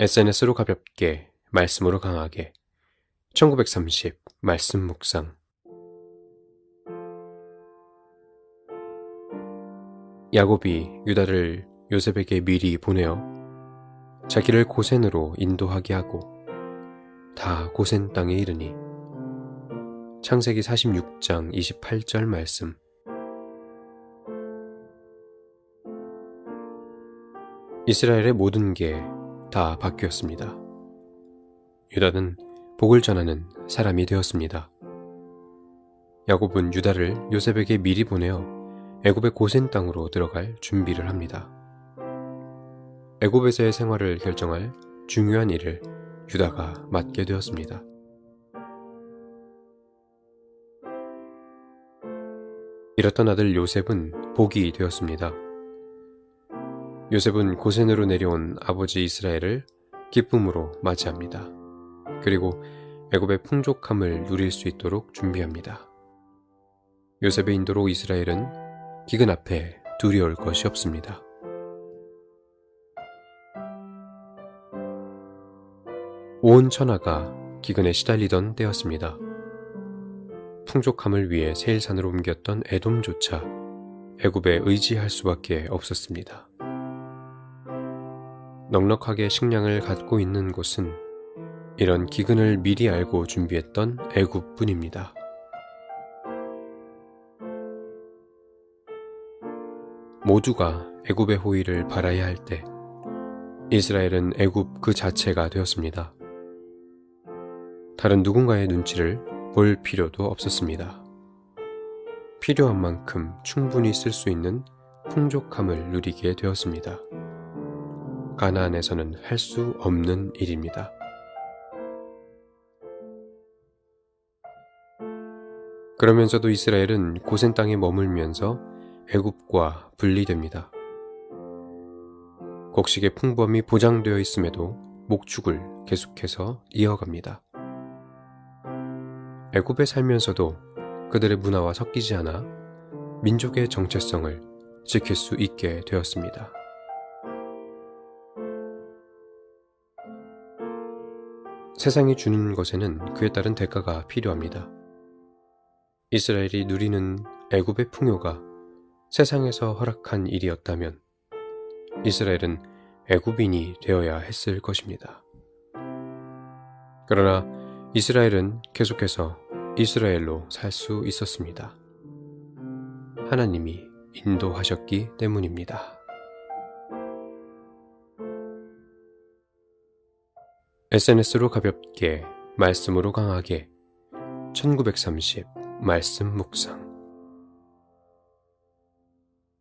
SNS로 가볍게, 말씀으로 강하게. 1930 말씀 묵상. 야곱이 유다를 요셉에게 미리 보내어 자기를 고센으로 인도하게 하고 다 고센 땅에 이르니 창세기 46장 28절 말씀 이스라엘의 모든 게 다 바뀌었습니다. 유다는 복을 전하는 사람이 되었습니다. 야곱은 유다를 요셉에게 미리 보내어 애굽의 고센 땅으로 들어갈 준비를 합니다. 애굽에서의 생활을 결정할 중요한 일을 유다가 맡게 되었습니다. 이렇던 아들 요셉은 복이 되었습니다. 요셉은 고센으로 내려온 아버지 이스라엘을 기쁨으로 맞이합니다. 그리고 애굽의 풍족함을 누릴 수 있도록 준비합니다. 요셉의 인도로 이스라엘은 기근 앞에 두려울 것이 없습니다. 온 천하가 기근에 시달리던 때였습니다. 풍족함을 위해 세일산으로 옮겼던 에돔조차 애굽에 의지할 수밖에 없었습니다. 넉넉하게 식량을 갖고 있는 곳은 이런 기근을 미리 알고 준비했던 애굽뿐입니다. 모두가 애굽의 호의를 바라야 할 때 이스라엘은 애굽 그 자체가 되었습니다. 다른 누군가의 눈치를 볼 필요도 없었습니다. 필요한 만큼 충분히 쓸 수 있는 풍족함을 누리게 되었습니다. 가나안에서는 할 수 없는 일입니다. 그러면서도 이스라엘은 고센 땅에 머물면서 애굽과 분리됩니다. 곡식의 풍부함이 보장되어 있음에도 목축을 계속해서 이어갑니다. 애굽에 살면서도 그들의 문화와 섞이지 않아 민족의 정체성을 지킬 수 있게 되었습니다. 세상이 주는 것에는 그에 따른 대가가 필요합니다. 이스라엘이 누리는 애굽의 풍요가 세상에서 허락한 일이었다면 이스라엘은 애굽인이 되어야 했을 것입니다. 그러나 이스라엘은 계속해서 이스라엘로 살 수 있었습니다. 하나님이 인도하셨기 때문입니다. SNS로 가볍게, 말씀으로 강하게, 1930 말씀 묵상